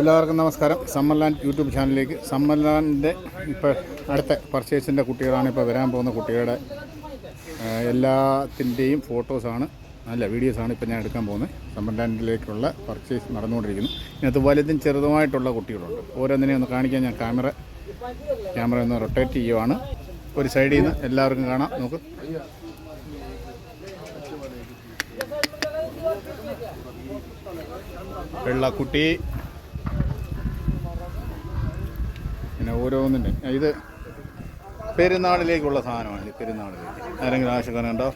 എല്ലാവർക്കും നമസ്കാരം. Summerland YouTube ചാനലിലേക്ക്. സമ്മർലാൻഡിന്റെ ഇപ്പോൾ അടുത്ത പർച്ചേസിന്റെ കുട്ടികളാണ് ഇപ്പോൾ വരാൻ പോകുന്ന കുട്ടികളുടെ എല്ലാത്തിന്റെയും ഫോട്ടോസാണ് അല്ല വീഡിയോസാണ് ഇപ്പോൾ ഞാൻ എടുക്കാൻ പോകുന്നത്. സമ്മർലാൻഡിലേക്കുള്ള പർച്ചേസ് നടന്നുകൊണ്ടിരിക്കുന്നു. ഇതിനകത്ത് വലുതും ചെറുതുമായിട്ടുള്ള കുട്ടികളുണ്ട്. ഓരോന്നിനെ ഒന്ന് കാണിക്കാൻ ഞാൻ ക്യാമറ ക്യാമറ ഒന്ന് റൊട്ടേറ്റ് ചെയ്യുവാണ്. ഒരു സൈഡിൽ നിന്ന് എല്ലാവർക്കും കാണാം. നമുക്ക് വെള്ളക്കുട്ടി. പിന്നെ ഓരോന്നിന്റെ ഇത് പെരുന്നാളിലേക്കുള്ള സാധനമാണ് പെരുന്നാളിലേക്ക്. ആരെങ്കിലും ആവശ്യക്കാരുണ്ടോ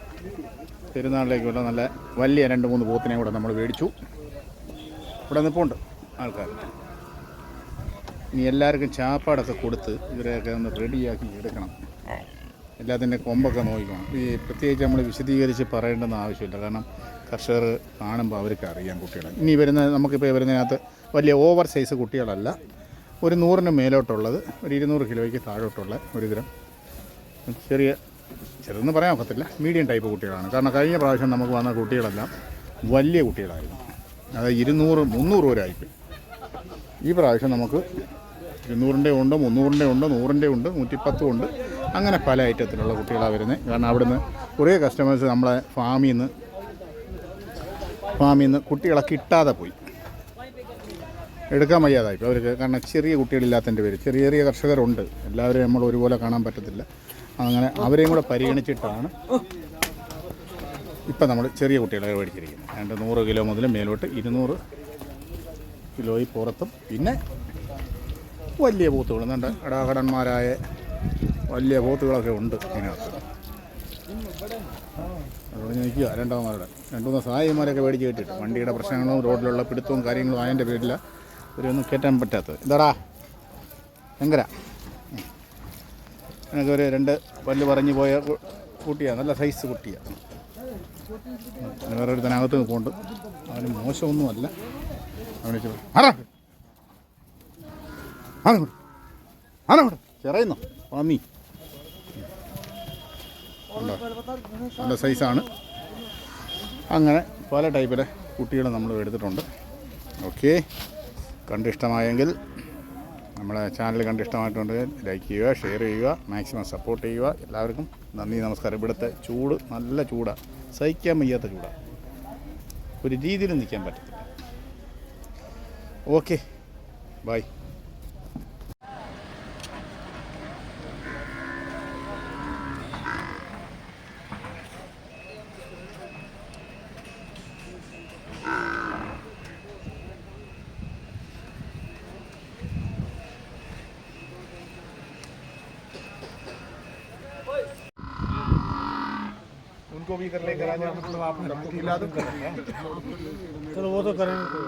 പെരുന്നാളിലേക്കുള്ള നല്ല വലിയ രണ്ട് മൂന്ന് പോത്തിനെ കൂടെ നമ്മൾ മേടിച്ചു. ഇവിടെ നിൽപ്പുണ്ട് ആൾക്കാർ. ഇനി എല്ലാവർക്കും ചാപ്പാടൊക്കെ കൊടുത്ത് ഇവരെയൊക്കെ ഒന്ന് റെഡിയാക്കി എടുക്കണം. എല്ലാത്തിന്റെ കൊമ്പൊക്കെ നോക്കിക്കണം ഈ പ്രത്യേകിച്ച് നമ്മൾ വിശദീകരിച്ച് പറയേണ്ടെന്ന് ആവശ്യമില്ല. കാരണം കർഷകർ കാണുമ്പോൾ അവർക്ക് അറിയാം കുട്ടികളെ. ഇനി വരുന്ന നമുക്കിപ്പോൾ വരുന്നതിനകത്ത് വലിയ ഓവർ സൈസ് കുട്ടികളല്ല. ഒരു നൂറിന് മേലോട്ടുള്ളത് ഒരു ഇരുന്നൂറ് കിലോയ്ക്ക് താഴോട്ടുള്ള ഒരു ഗ്രം. ചെറിയ ചെറുതെന്ന് പറയാൻ ഒക്കത്തില്ല. മീഡിയം ടൈപ്പ് കുട്ടികളാണ്. കാരണം കഴിഞ്ഞ പ്രാവശ്യം നമുക്ക് വന്ന കുട്ടികളെല്ലാം വലിയ കുട്ടികളായിരുന്നു. അതായത് ഇരുന്നൂറ് മുന്നൂറ് വരെയായിപ്പോയി ഈ പ്രാവശ്യം നമുക്ക് ഇരുന്നൂറിന്റെ ഉണ്ട് മുന്നൂറിന്റെ ഉണ്ട് നൂറിന്റെ ഉണ്ട് നൂറ്റിപ്പത്തും ഉണ്ട്. അങ്ങനെ പല ഐറ്റത്തിലുള്ള കുട്ടികളാണ് വരുന്നത്. കാരണം അവിടുന്ന് കുറേ കസ്റ്റമേഴ്സ് നമ്മളെ ഫാമിൽ നിന്ന് ഫാമിൽ നിന്ന് കുട്ടികളെ കിട്ടാതെ പോയി. എടുക്കാൻ വയ്യാതായി അവർക്ക് കാരണം ചെറിയ കുട്ടികളില്ലാത്തതിന്റെ പേര് ചെറിയ ചെറിയ കർഷകരുണ്ട്. എല്ലാവരും നമ്മൾ ഒരുപോലെ കാണാൻ പറ്റത്തില്ല. അങ്ങനെ അവരെയും കൂടെ പരിഗണിച്ചിട്ടാണ് ഇപ്പം നമ്മൾ ചെറിയ കുട്ടികളെ മേടിച്ചിരിക്കുന്നത്. രണ്ട് നൂറ് കിലോ മുതൽ മേലോട്ട് ഇരുന്നൂറ് കിലോയിൽ പുറത്തും. പിന്നെ വലിയ പോത്തുകൾ നല്ല ഇടാകടന്മാരായ വലിയ പോത്തുകളൊക്കെ ഉണ്ട് ഇതിനകത്ത്. അതുകൊണ്ട് നിൽക്കുക. രണ്ടാമതവിടെ രണ്ടു മൂന്ന് സഹായിമാരൊക്കെ മേടിച്ച് കേട്ടിട്ട് വണ്ടിയുടെ പ്രശ്നങ്ങളും റോഡിലുള്ള പിടുത്തവും കാര്യങ്ങളും അതിന്റെ പേരിൽ ഇവരൊന്നും കയറ്റാൻ പറ്റാത്തത്. എന്താടാ ശങ്കര. എനിക്ക് ഒരു രണ്ട് പല്ല് പറഞ്ഞു പോയ കുട്ടിയാണ് നല്ല സൈസ് കുട്ടിയാണ് വേറെ ഒരു തനകത്ത് നിൽപ്പുണ്ട് അവന് മോശമൊന്നുമല്ല. അവനെ ചെ- ആരാ ചെറയുന്നോ. ഉണ്ടോ? നല്ല സൈസാണ് അങ്ങനെ പല ടൈപ്പിലെ കുട്ടികൾ നമ്മൾ എടുത്തിട്ടുണ്ട്. ഓക്കെ കണ്ടിഷ്ടമായെങ്കിൽ നമ്മുടെ ചാനൽ കണ്ടിഷ്ടമായിട്ടുണ്ടെങ്കിൽ ലൈക്ക് ചെയ്യുക ഷെയർ ചെയ്യുക മാക്സിമം സപ്പോർട്ട് ചെയ്യുക. എല്ലാവർക്കും നന്ദി നമസ്കാരം. ഇവിടുത്തെ ചൂട് നല്ല ചൂടാണ് സഹിക്കാൻ വയ്യാത്ത ചൂടാണ് ഒരു രീതിയിലും നിൽക്കാൻ പറ്റത്തില്ല. ഓക്കെ ബൈ उनको भी कर ले करा जाए मतलब आप हमको खिला दो। चलो वो तो करेंगे।